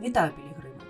Вітаю, пілігрими!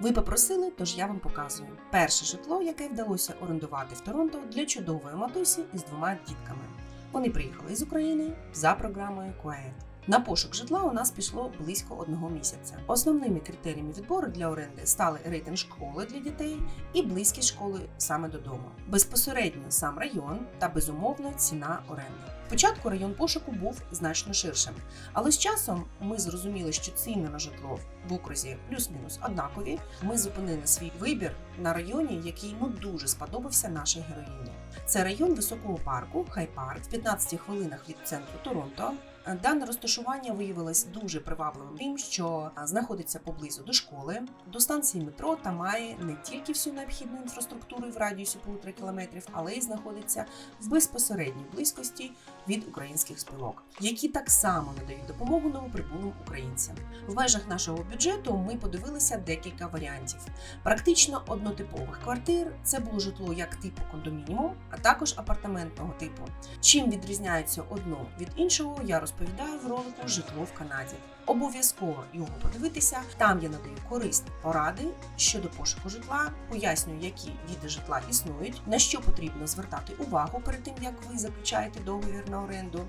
Ви попросили, тож я вам показую перше житло, яке вдалося орендувати в Торонто для чудової матусі із двома дітками. Вони приїхали із України за програмою Quiet. На пошук житла у нас пішло близько одного місяця. Основними критеріями відбору для оренди стали рейтинг школи для дітей і близькість школи саме додому, безпосередньо сам район та безумовно ціна оренди. Спочатку район пошуку був значно ширшим, але з часом ми зрозуміли, що ціни на житло в окрузі плюс-мінус однакові. Ми зупинили свій вибір на районі, який ну дуже сподобався нашій героїні. Це район високого парку, Хай-парк, в 15 хвилинах від центру Торонто. Дане розташування виявилось дуже привабливим тим, що знаходиться поблизу до школи, до станції метро та має не тільки всю необхідну інфраструктуру в радіусі полутора кілометрів, але й знаходиться в безпосередній близькості від українських спілок, які так само надають допомогу новоприбулим українцям. В межах нашого бюджету ми подивилися декілька варіантів. Практично однотипових квартир це було житло як типу кондомініум, а також апартаментного типу. Чим відрізняється одно від іншого, я розповідаю в ролику Житло в Канаді. Обов'язково його подивитися. Там я надаю корисні поради щодо пошуку житла, пояснюю, які види житла існують, на що потрібно звертати увагу перед тим, як ви заключаєте договір на оренду.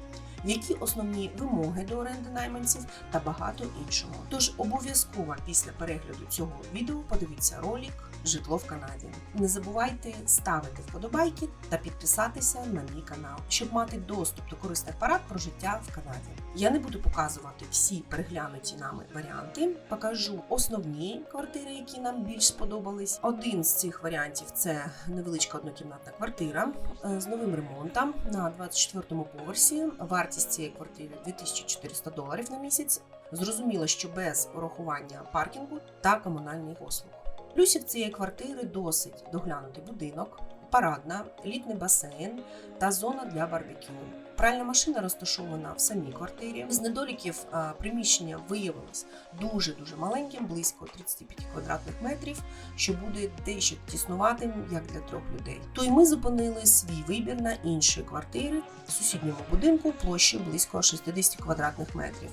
Які основні вимоги до оренди найманців та багато іншого. Тож обов'язково після перегляду цього відео подивіться ролик Житло в Канаді. Не забувайте ставити вподобайки та підписатися на мій канал, щоб мати доступ до корисних парад про життя в Канаді. Я не буду показувати всі переглянуті нами варіанти. Покажу основні квартири, які нам більш сподобались. Один з цих варіантів це невеличка однокімнатна квартира е, з новим ремонтом на 24-му поверсі. Вартість цієї квартири 2400 доларів на місяць. Зрозуміло, що без урахування паркінгу та комунальних послуг. Плюсів цієї квартири досить доглянутий будинок, парадна, літній басейн та зона для барбекю. Пральна машина розташована в самій квартирі. З недоліків приміщення виявилось дуже дуже маленьким, близько 35 квадратних метрів, що буде дещо тіснуватим як для трьох людей. То й ми зупинили свій вибір на інші квартири в сусідньому будинку площею близько 60 квадратних метрів.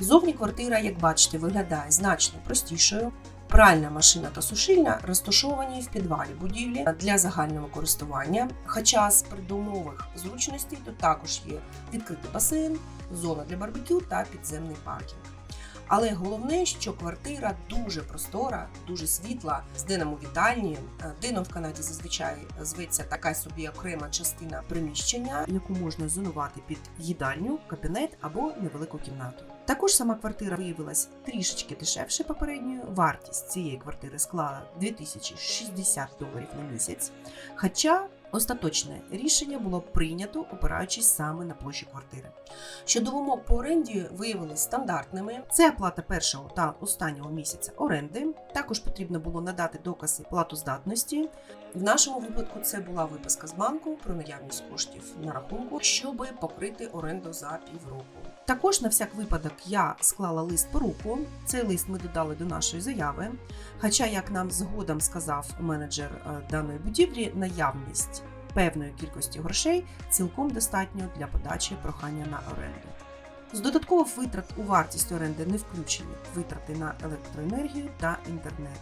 Зовні квартира, як бачите, виглядає значно простішою. Пральна машина та сушильня розташовані в підвалі будівлі для загального користування. Хоча з придомових зручностей тут також є відкритий басейн, зона для барбекю та підземний паркінг. Але головне, що квартира дуже простора, дуже світла, з дином у вітальні. Е, Дином в Канаді зазвичай зветься така собі окрема частина приміщення, яку можна зонувати під їдальню, кабінет або невелику кімнату. Також сама квартира виявилась трішечки дешевше попередньої. Вартість цієї квартири склала 2060 доларів на місяць. Хоча остаточне рішення було прийнято, опираючись саме на площу квартири. Щодо вимог по оренді виявились стандартними. Це оплата першого та останнього місяця оренди. Також потрібно було надати докази платоздатності. В нашому випадку це була виписка з банку про наявність коштів на рахунку, щоб покрити оренду за півроку. Також на всяк випадок я склала лист по руку. Цей лист ми додали до нашої заяви. Хоча, як нам згодом сказав менеджер е, даної будівлі, наявність певної кількості грошей цілком достатньо для подачі прохання на оренду. З додаткових витрат у вартість оренди не включені витрати на електроенергію та інтернет,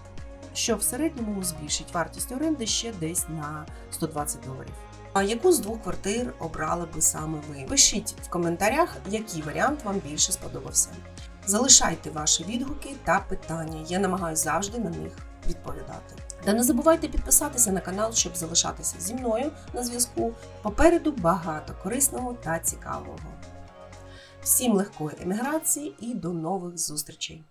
що в середньому збільшить вартість оренди ще десь на 120 доларів. А яку з двох квартир обрали би саме ви? Пишіть в коментарях, який варіант вам більше сподобався. Залишайте ваші відгуки та питання. Я намагаюся завжди на них відповідати. Та не забувайте підписатися на канал, щоб залишатися зі мною на зв'язку. Попереду багато корисного та цікавого. Всім легкої еміграції і до нових зустрічей!